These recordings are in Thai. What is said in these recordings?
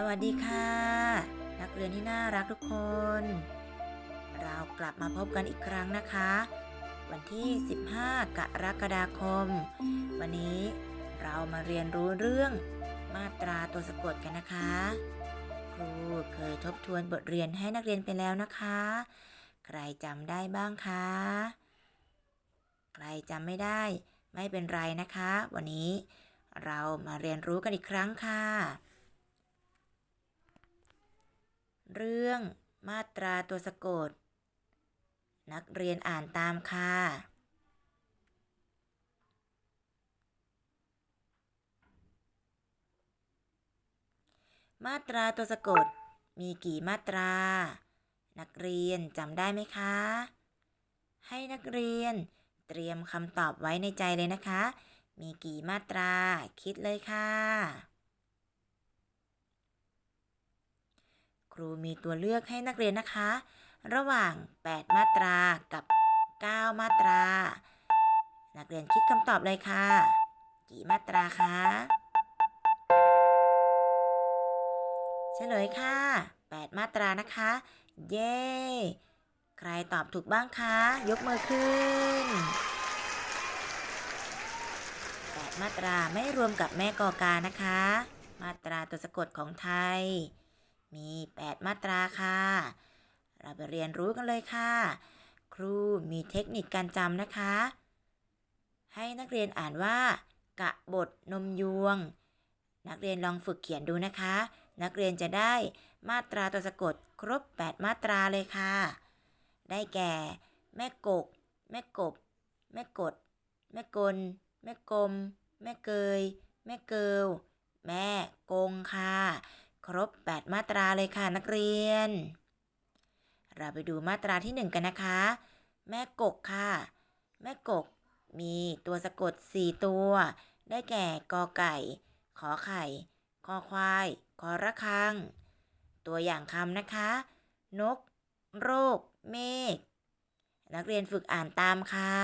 สวัสดีค่ะ นักเรียนที่น่ารักทุกคน เรากลับมาพบกันอีกครั้งนะคะ วันที่ 15 กรกฎาคม วันนี้เรามาเรียนรู้เรื่องมาตราตัวสะกดกันนะคะ ครูเคยทบทวนบทเรียนให้นักเรียนไปแล้วนะคะ ใครจำได้บ้างคะ ใครจำไม่ได้ไม่เป็นไรนะคะ วันนี้เรามาเรียนรู้กันอีกครั้งค่ะ เรื่องมาตราตัวสะกด นักเรียนอ่านตามค่ะ มาตราตัวสะกดมีกี่มาตรา นักเรียนจำได้ไหมคะ ให้นักเรียนเตรียมคำตอบไว้ในใจเลยนะคะ มีกี่มาตราคิดเลยค่ะ รูมีตัวเลือกให้นักเรียนนะคะ ระหว่าง 8 มาตรากับ 9 มาตรา นักเรียนคิดคำตอบเลยค่ะ กี่มาตราคะเฉลยค่ะ 8 มาตรานะคะ เย้ใครตอบถูกบ้างคะ ยกมือขึ้น 8 มาตราไม่รวมกับแม่กอกานะคะ มาตราตัวสะกดของไทย มี 8 มาตราค่ะ เราไปเรียนรู้กันเลยค่ะ ครูมีเทคนิคการจำนะคะ ให้นักเรียนอ่านว่า กะบทนมยวง นักเรียนลองฝึกเขียนดูนะคะ นักเรียนจะได้มาตราตัวสะกดครบ 8 มาตราเลยค่ะ ได้แก่ แม่กก แม่กบ แม่กด แม่กล แม่กลม แม่เกย แม่เกิวแม่กงค่ะ ครบ 8 มาตราเลยค่ะนักเรียน เราไปดูมาตราที่ 1 กันนะคะ แม่กกค่ะ แม่กกมีตัวสะกด 4 ตัว ได้แก่กอไก่ ขอไข่ คอควาย คอระคัง ตัวอย่างคำนะคะ นก โรค เมฆ นักเรียนฝึกอ่านตามค่ะ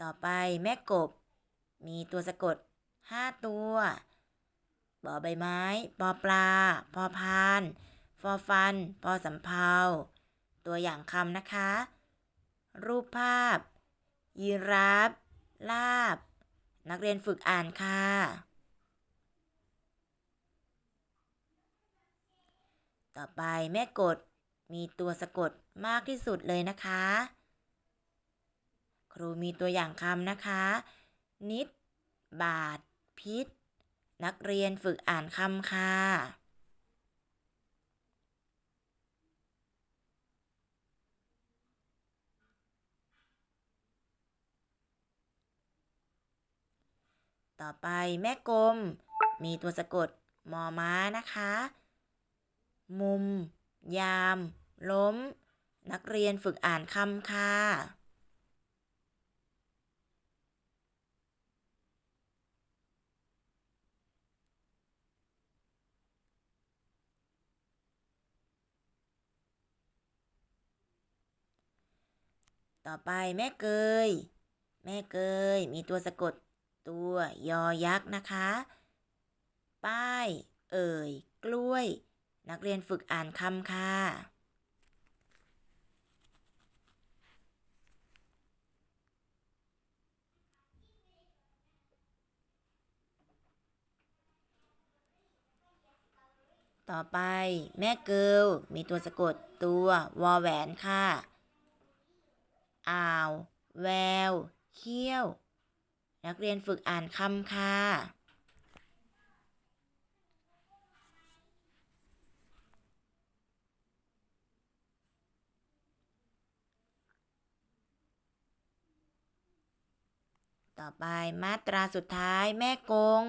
ต่อไปแม่กบ มีตัวสะกด5ตัวบอใบไม้ ปอปลา พอพาน ฟอฟัน พอสำเพาตัวอย่างคำนะคะ รูปภาพ ยีราฟลาบ นักเรียนฝึกอ่านค่ะ ต่อไปแม่กดมีตัวสะกดมากที่สุดเลยนะคะ ครูมีตัวอย่างคำนะคะ นิด บาท พิษ นักเรียนฝึกอ่านคำค่ะ ต่อไปแม่กลม มีตัวสะกดมอม้านะคะ มุม ยาม ล้ม นักเรียนฝึกอ่านคำค่ะ ต่อไปแม่เกย แม่เกย มีตัวสะกดตัวยอยักษ์นะคะ ป้าย เอ่ย กล้วย นักเรียนฝึกอ่านคำค่ะ ต่อไปแม่เกิลมีตัวสะกดตัววอแหวนค่ะ อ่าว แวว เขี้ยว นักเรียนฝึกอ่านคำค่ะ ต่อไปมาตราสุดท้ายแม่กง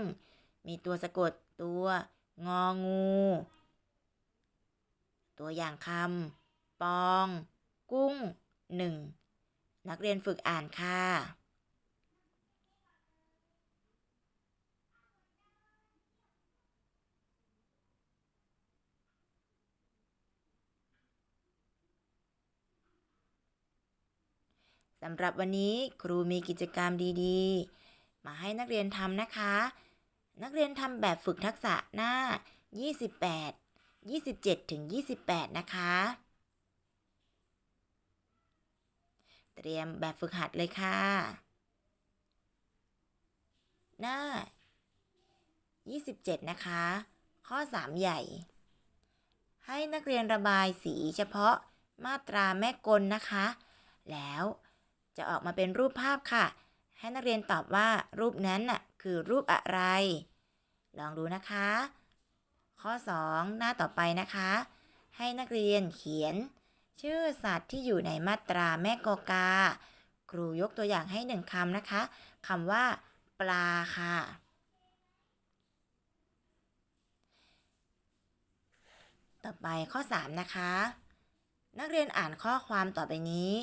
มีตัวสะกดตัว งองู ตัวอย่างคำปอง กุ้งหนึ่ง นักเรียนฝึกอ่านค่ะ สำหรับวันนี้ครูมีกิจกรรมดีๆ มาให้นักเรียนทำนะคะ นักเรียนทำแบบฝึกทักษะหน้า 28 27ถึง28 นะคะ เตรียมแบบฝึกหัดเลยค่ะ หน้า 27 นะคะ ข้อ 3 ใหญ่ ให้นักเรียนระบายสีเฉพาะมาตราแม่กลนะคะ แล้วจะออกมาเป็นรูปภาพค่ะ ให้นักเรียนตอบว่ารูปนั้นน่ะคือรูปอะไร ลองดูนะคะ ข้อ 2 หน้าต่อไปนะคะ ให้นักเรียนเขียน ชื่อสัตว์ที่อยู่ในมาตราแม่กอกา ครูยกตัวอย่างให้หนึ่งคำนะคะคำว่า ปลาค่ะ ต่อไปข้อ 3 นะคะ นักเรียนอ่านข้อความต่อไปนี้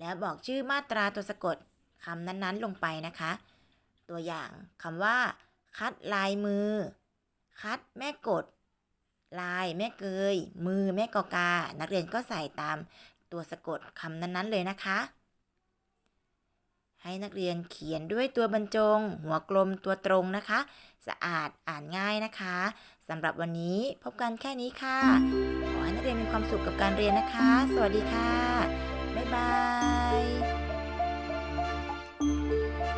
แล้วบอกชื่อมาตราตัวสะกดคำนั้นๆลงไปนะคะ ตัวอย่างคำว่า คัดลายมือ คัดแม่กด ลายแม่เกย มือแม่กอกา นักเรียนก็ใส่ตามตัวสะกดคำนั้นๆเลยนะคะ ให้นักเรียนเขียนด้วยตัวบรรจง หัวกลมตัวตรงนะคะ สะอาดอ่านง่ายนะคะสำหรับวันนี้พบกันแค่นี้ค่ะ ขอให้นักเรียนมีความสุขกับการเรียนนะคะ สวัสดีค่ะ บ๊ายบาย